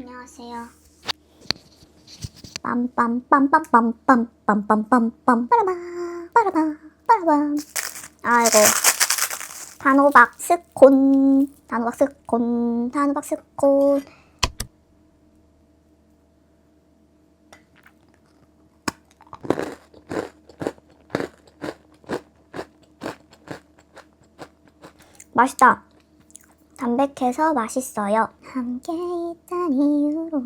안녕하세요. 빰빰빰빰빰빰빰빰빰빰 빠라바 빠라바 빠라바 아이고 단호박 스콘 단호박 스콘 단호박 스콘 맛있다. 담백해서 맛있어요. 함께 있단 이유로.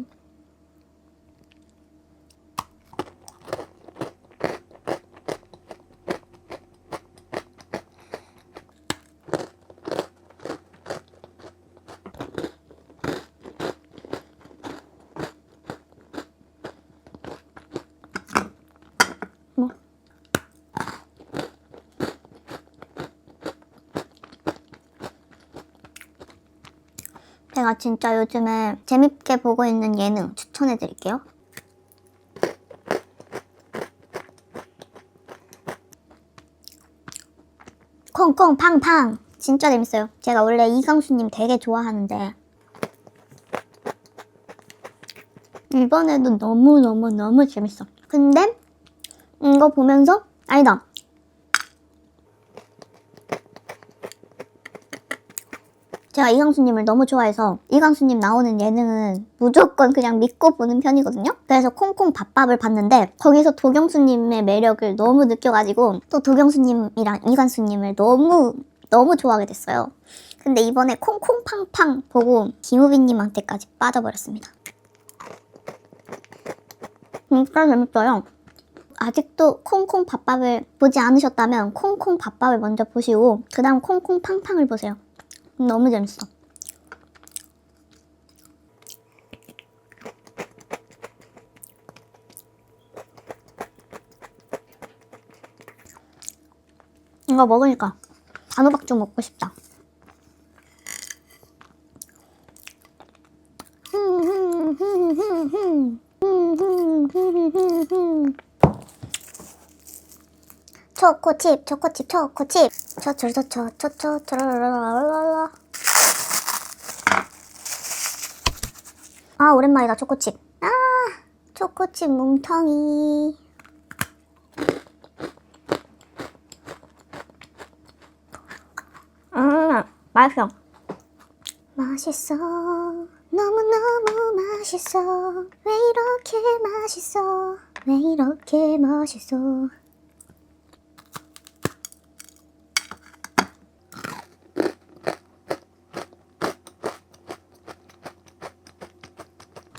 제가 진짜 요즘에 재밌게 보고 있는 예능 추천해 드릴게요. 콩콩 팡팡 진짜 재밌어요. 제가 원래 이강수님 되게 좋아하는데 이번에도 너무 너무 너무 재밌어. 근데 이거 보면서 아니다. 제가 이강수님을 너무 좋아해서 이강수님 나오는 예능은 무조건 그냥 믿고 보는 편이거든요. 그래서 콩콩 밥밥을 봤는데 거기서 도경수님의 매력을 너무 느껴가지고 또 도경수님이랑 이강수님을 너무 너무 좋아하게 됐어요. 근데 이번에 콩콩팡팡 보고 김우빈님한테까지 빠져버렸습니다. 진짜 재밌어요. 아직도 콩콩 밥밥을 보지 않으셨다면 콩콩 밥밥을 먼저 보시고 그 다음 콩콩 팡팡을 보세요. 너무 재밌어. 이거 먹으니까 단호박 좀 먹고 싶다. 초코칩, 초코칩, 초코칩. 초초초초초초 초라라라라라. 아, 오랜만이다, 초코칩. 아, 초코칩 뭉텅이. 음, 맛있어. 맛있어. 너무너무 맛있어. 왜 이렇게 맛있어? 왜 이렇게 맛있어?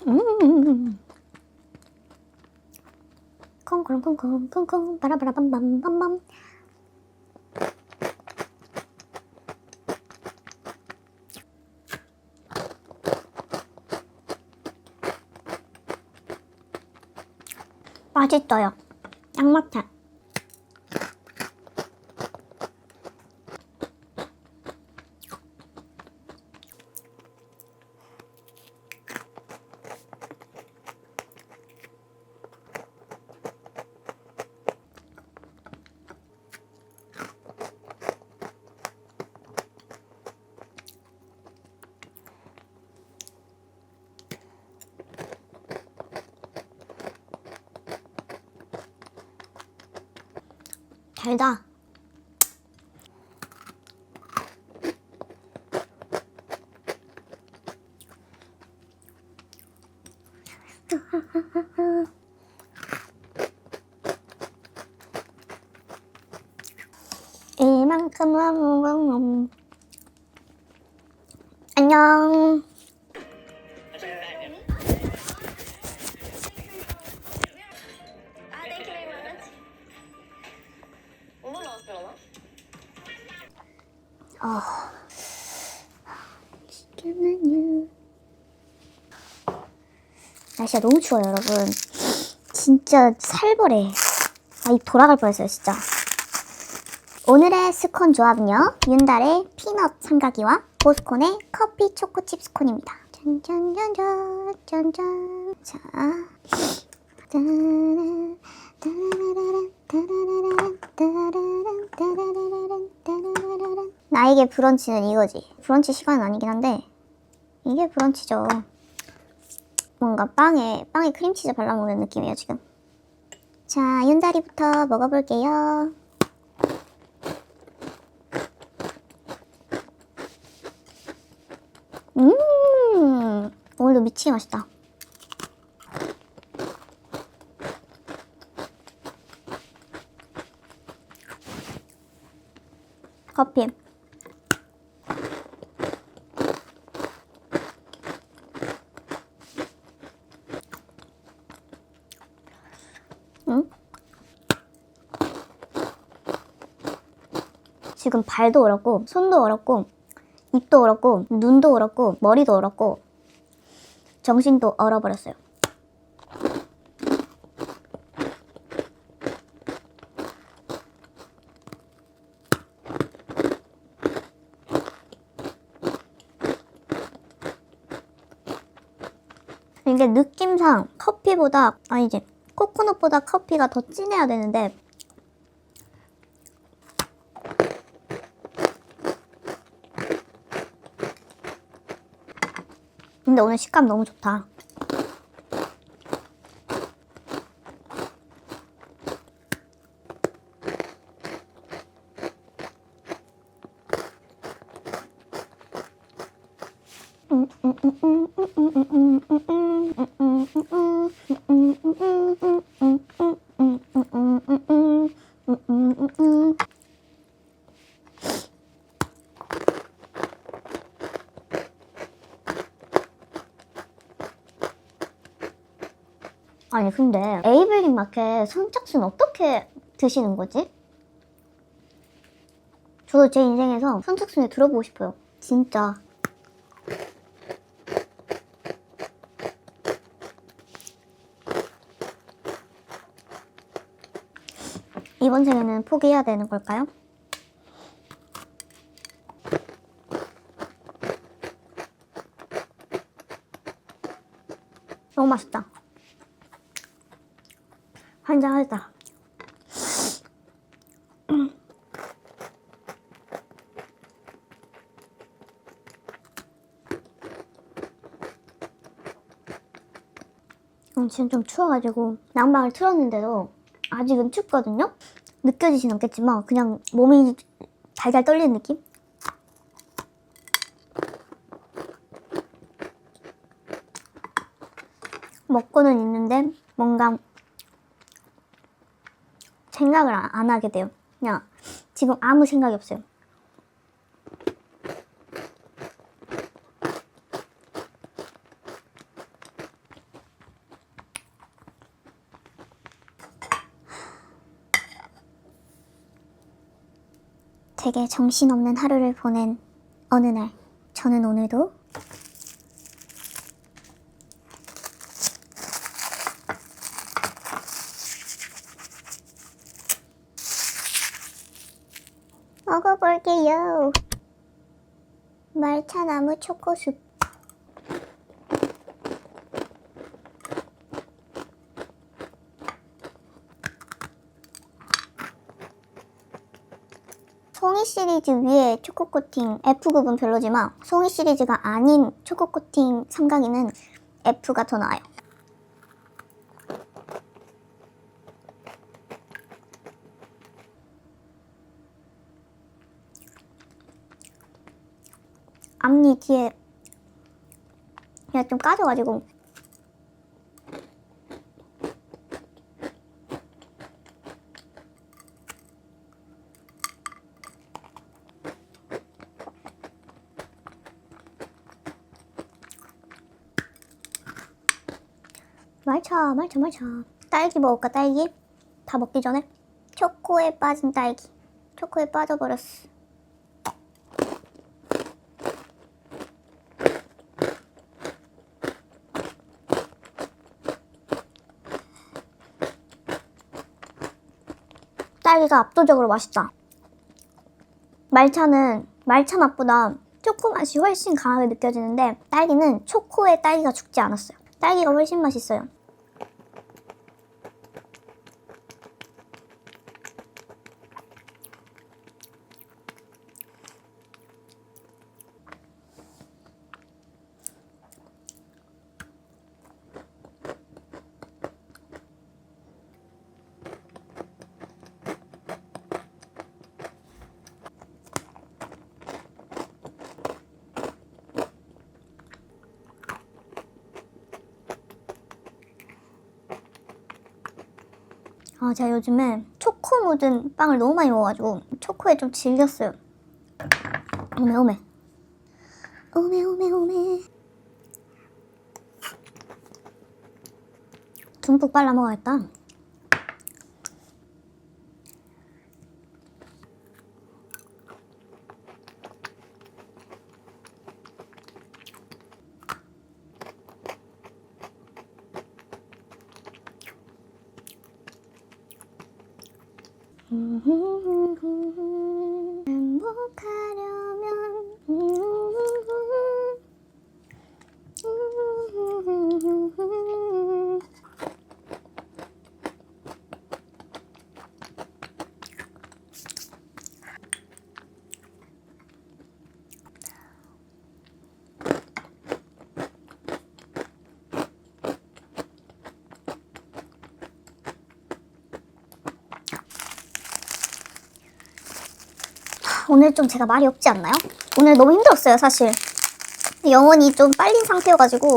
음. 콩콩콩콩콩콩 바라바라밤밤밤밤 맛있어요. 양마탕. 달다. 이만큼 아무것도 안녕. 잠깐만요. 날씨가 너무 추워요, 여러분. 진짜 살벌해. 아, 입 돌아갈 뻔했어요, 진짜. 오늘의 스콘 조합은요. 윤달의 피넛 삼각이와 보스콘의 커피 초코칩 스콘입니다. 짠짠짠짠 짠짠. 자. 따라 나에게 브런치는 이거지. 브런치 시간은 아니긴 한데 이게 브런치죠. 뭔가 빵에 빵에 크림치즈 발라 먹는 느낌이에요 지금. 자 윤다리부터 먹어볼게요. 음 오늘도 미치게 맛있다. 커피. 응? 지금 발도 얼었고, 손도 얼었고, 입도 얼었고, 눈도 얼었고, 머리도 얼었고, 정신도 얼어버렸어요. 이게 느낌상 커피보다 아니지 코코넛보다 커피가 더 진해야 되는데 근데 오늘 식감 너무 좋다. 아니 근데 에이블린 마켓 선착순 어떻게 드시는 거지? 저도 제 인생에서 선착순에 들어보고 싶어요. 진짜. 생에는 포기해야 되는 걸까요? 너무 맛있다. 한잔하자. 음, 지금 좀 추워가지고 난방을 틀었는데도 아직은 춥거든요? 느껴지진 않겠지만 그냥 몸이 달달 떨리는 느낌? 먹고는 있는데 뭔가 생각을 안- 안 하게 돼요. 그냥 지금 아무 생각이 없어요. 되게 정신없는 하루를 보낸 어느 날, 저는 오늘도 먹어볼게요. 말차 나무 초코숲. 송이 시리즈 위에 초코 코팅 F급은 별로지만 송이 시리즈가 아닌 초코 코팅 삼각이는 F가 더 나아요. 앞니 뒤에 그냥 좀 까져가지고 말차 말차 말차 딸기 먹을까 딸기? 다 먹기 전에 초코에 빠진 딸기 초코에 빠져버렸어 딸기가 압도적으로 맛있다. 말차는 말차 맛보다 초코 맛이 훨씬 강하게 느껴지는데 딸기는 초코에 딸기가 죽지 않았어요. 딸기가 훨씬 맛있어요. 아, 제가 요즘에 초코 묻은 빵을 너무 많이 먹어가지고 초코에 좀 질렸어요. 오메 오메. 오메 오메 오메. 듬뿍 발라 먹어야겠다. 嗯哼哼哼哼。 오늘 좀 제가 말이 없지 않나요? 오늘 너무 힘들었어요, 사실. 영혼이 좀 빨린 상태여가지고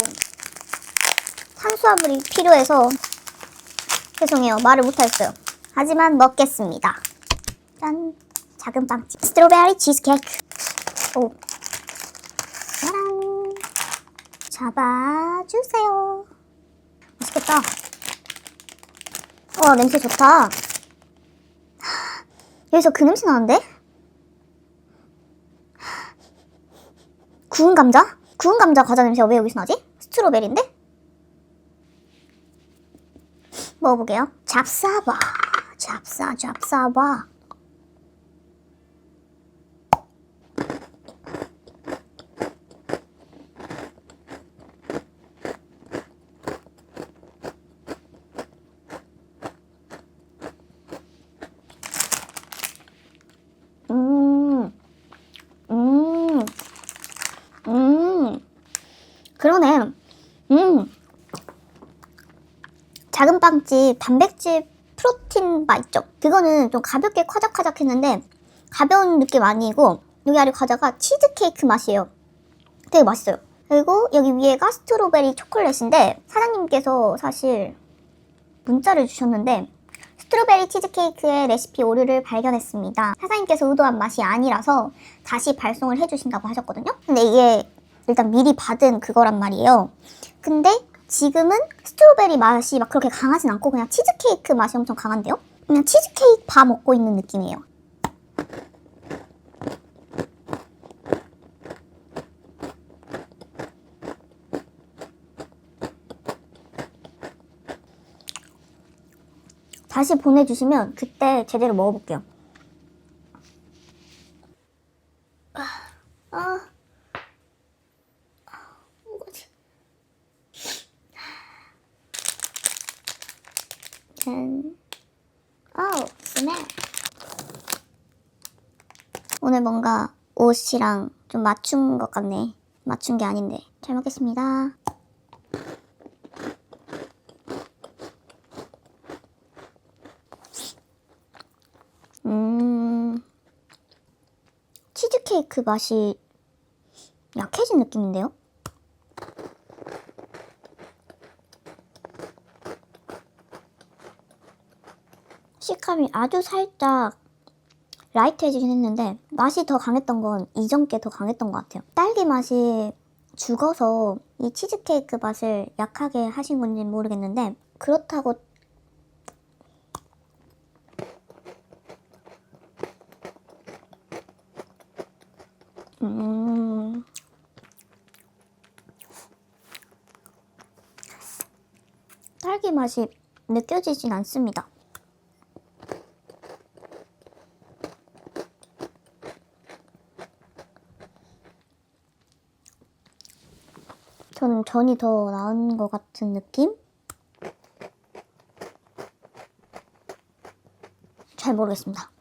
탄수화물이 필요해서 죄송해요, 말을 못하겠어요. 하지만 먹겠습니다. 짠, 작은 빵집 스트로베리 치즈케이크. 오, 짜란. 잡아주세요. 맛있겠다. 와, 냄새 좋다. 여기서 그 냄새 나는데? 구운 감자? 구운 감자 과자 냄새가 왜 여기서 나지? 스트로베리인데? 먹어보게요. 잡사바. 잡사, 잡사바. 음, 음. 음, 그러네. 음. 작은 빵집 단백질 프로틴 바 있죠? 그거는 좀 가볍게 커작커작 했는데 가벼운 느낌 아니고 여기 아래 과자가 치즈케이크 맛이에요. 되게 맛있어요. 그리고 여기 위에가 스트로베리 초콜릿인데 사장님께서 사실 문자를 주셨는데 스트로베리 치즈케이크의 레시피 오류를 발견했습니다. 사장님께서 의도한 맛이 아니라서 다시 발송을 해주신다고 하셨거든요. 근데 이게 일단 미리 받은 그거란 말이에요. 근데 지금은 스트로베리 맛이 막 그렇게 강하진 않고 그냥 치즈케이크 맛이 엄청 강한데요? 그냥 치즈케이크 바 먹고 있는 느낌이에요. 다시 보내주시면 그때 제대로 먹어볼게요. 아, 아, 뭐지? 짠. 아우, 스멜. 오늘 뭔가 옷이랑 좀 맞춘 것 같네. 맞춘 게 아닌데. 잘 먹겠습니다. 음, 치즈케이크 맛이 약해진 느낌인데요? 식감이 아주 살짝 라이트해지긴 했는데 맛이 더 강했던 건 이전 게 더 강했던 것 같아요. 딸기 맛이 죽어서 이 치즈케이크 맛을 약하게 하신 건지 는 모르겠는데 그렇다고 음. 딸기 맛이 느껴지진 않습니다. 전이 더 나은 것 같은 느낌? 잘 모르겠습니다.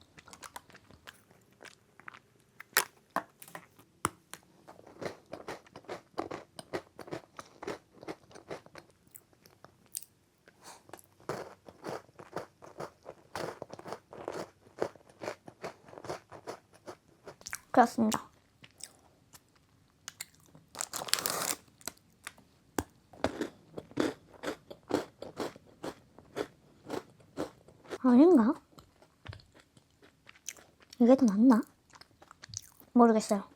그렇습니다. 아닌가? 이게 더 낫나? 모르겠어요.